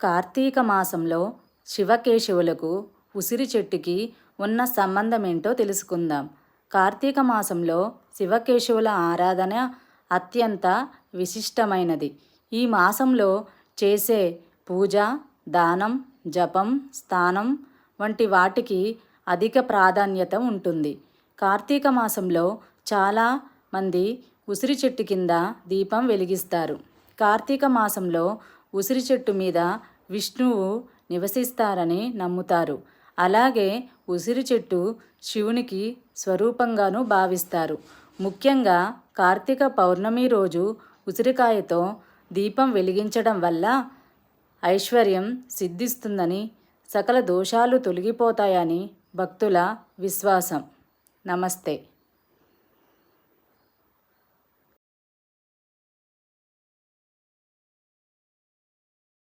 కార్తీక మాసంలో శివకేశవులకు ఉసిరి చెట్టుకి ఉన్న సంబంధం ఏంటో తెలుసుకుందాం. కార్తీక మాసంలో శివకేశవుల ఆరాధన అత్యంత విశిష్టమైనది. ఈ మాసంలో చేసే పూజ దానం జపం స్నానం వంటి వాటికి అధిక ప్రాధాన్యత ఉంటుంది. కార్తీక మాసంలో చాలా మంది ఉసిరి చెట్టు కింద దీపం వెలిగిస్తారు. కార్తీక మాసంలో ఉసిరి చెట్టు మీద విష్ణువు నివసిస్తారని నమ్ముతారు. అలాగే ఉసిరి చెట్టు శివునికి స్వరూపంగాను భావిస్తారు. ముఖ్యంగా కార్తీక పౌర్ణమి రోజు ఉసిరికాయతో దీపం వెలిగించడం వల్ల ఐశ్వర్యం సిద్ధిస్తుందని సకల దోషాలు తొలగిపోతాయని భక్తుల విశ్వాసం. నమస్తే.